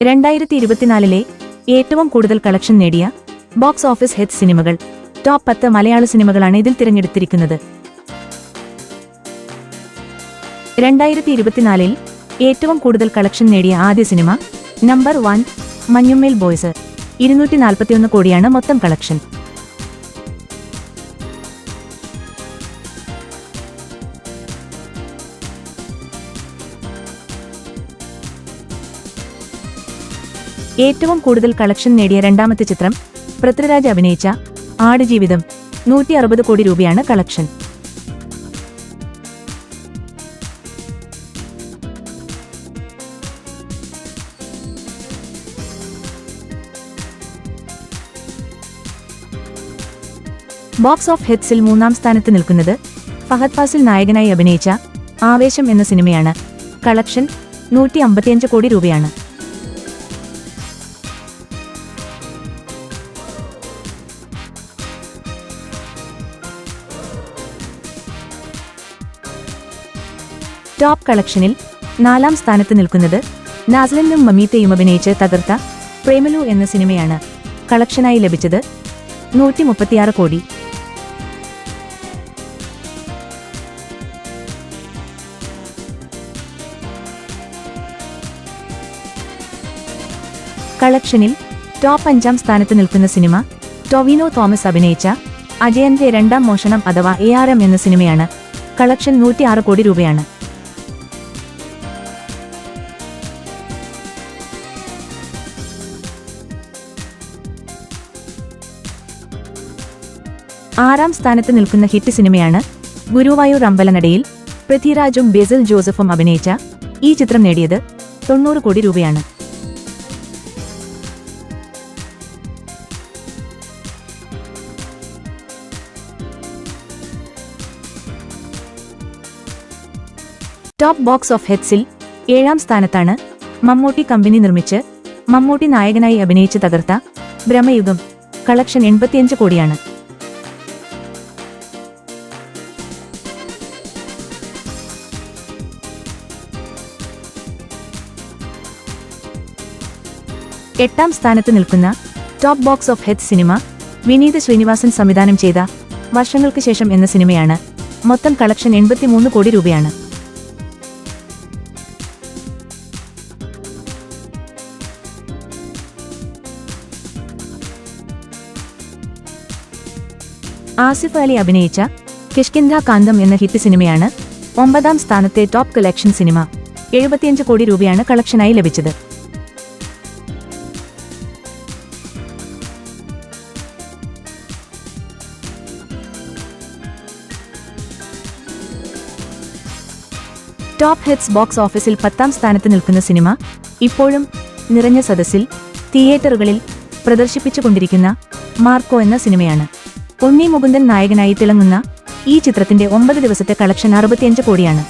രണ്ടായിരത്തി ഇരുപത്തിനാലിലെ ഏറ്റവും കൂടുതൽ കളക്ഷൻ നേടിയ ബോക്സ് ഓഫീസ് ഹെഡ് സിനിമകൾ ടോപ്പ് പത്ത് മലയാള സിനിമകളാണ് ഇതിൽ തിരഞ്ഞെടുത്തിരിക്കുന്നത്. രണ്ടായിരത്തി ഇരുപത്തിനാലിൽ ഏറ്റവും കൂടുതൽ കളക്ഷൻ നേടിയ ആദ്യ സിനിമ നമ്പർ വൺ മഞ്ഞുമ്മേൽ ബോയ്സ്. ഇരുന്നൂറ്റി നാൽപ്പത്തിയൊന്ന് കോടിയാണ് മൊത്തം കളക്ഷൻ. ഏറ്റവും കൂടുതൽ കളക്ഷൻ നേടിയ രണ്ടാമത്തെ ചിത്രം പൃഥ്വിരാജ് അഭിനയിച്ച ആടുജീവിതം നൂറ്റി അറുപത് കോടി രൂപയാണ് കളക്ഷൻ. ബോക്സ് ഓഫ് ഹെഡ്സിൽ മൂന്നാം സ്ഥാനത്ത് നിൽക്കുന്നത് ഫഹദ് ഫാസിൽ നായകനായി അഭിനയിച്ച ആവേശം എന്ന സിനിമയാണ് കളക്ഷൻ നൂറ്റി അമ്പത്തിയഞ്ച് കോടി രൂപയാണ്. ടോപ്പ് കളക്ഷനിൽ നാലാം സ്ഥാനത്ത് നിൽക്കുന്നത് നാസ്ലിനും മമീത്തയും അഭിനയിച്ച് തകർത്ത പ്രേമലു എന്ന സിനിമയാണ് കളക്ഷനായി ലഭിച്ചത് നൂറ്റി മുപ്പത്തിയാറ് കോടി. കളക്ഷനിൽ ടോപ്പ് അഞ്ചാം സ്ഥാനത്ത് നിൽക്കുന്ന സിനിമ ടൊവിനോ തോമസ് അഭിനയിച്ച അജയന്റെ രണ്ടാം മോഷണം അഥവാ എ ആർ എം എന്ന സിനിമയാണ് കളക്ഷൻ നൂറ്റിയാറ് കോടി രൂപയാണ്. ആറാം സ്ഥാനത്ത് നിൽക്കുന്ന ഹിറ്റ് സിനിമയാണ് ഗുരുവായൂർ അമ്പലനടയിൽ പൃഥ്വിരാജും ബെസിൽ ജോസഫും അഭിനയിച്ച ഈ ചിത്രം നേടിയത് തൊണ്ണൂറ് കോടി രൂപയാണ്. ടോപ്പ് ബോക്സ് ഓഫ് ഹെറ്റ്സിൽ ഏഴാം സ്ഥാനത്താണ് മമ്മൂട്ടി കമ്പനി നിർമ്മിച്ച് മമ്മൂട്ടി നായകനായി അഭിനയിച്ച് തകർത്ത ബ്രഹ്മയുഗം. കളക്ഷൻ എൺപത്തിയഞ്ച് കോടിയാണ്. എട്ടാം സ്ഥാനത്ത് നിൽക്കുന്ന ടോപ്പ് ബോക്സ് ഓഫ് ഹെത്ത് സിനിമ വിനീത് ശ്രീനിവാസൻ സംവിധാനം ചെയ്ത വർഷങ്ങൾക്ക് ശേഷം എന്ന സിനിമയാണ്. മൊത്തം കളക്ഷൻ എൺപത്തിമൂന്ന് കോടി രൂപയാണ്. ആസിഫ് അലി അഭിനയിച്ച കിഷ്കിന്ധ കാന്തം എന്ന ഹിറ്റ് സിനിമയാണ് ഒമ്പതാം സ്ഥാനത്തെ ടോപ്പ് കളക്ഷൻ സിനിമ. എഴുപത്തിയഞ്ച് കോടി രൂപയാണ് കളക്ഷനായി ലഭിച്ചത്. ടോപ്പ് ഹിറ്റ്സ് ബോക്സ് ഓഫീസിൽ പത്താം സ്ഥാനത്ത് നിൽക്കുന്ന സിനിമ ഇപ്പോഴും നിറഞ്ഞ സദസ്സിൽ തിയേറ്ററുകളിൽ പ്രദർശിപ്പിച്ചുകൊണ്ടിരിക്കുന്ന മാർക്കോ എന്ന സിനിമയാണ്. ഉണ്ണി മുകുന്ദൻ നായകനായി തിളങ്ങുന്ന ഈ ചിത്രത്തിന്റെ ഒമ്പത് ദിവസത്തെ കളക്ഷൻ അറുപത്തിയഞ്ച് കോടിയാണ്.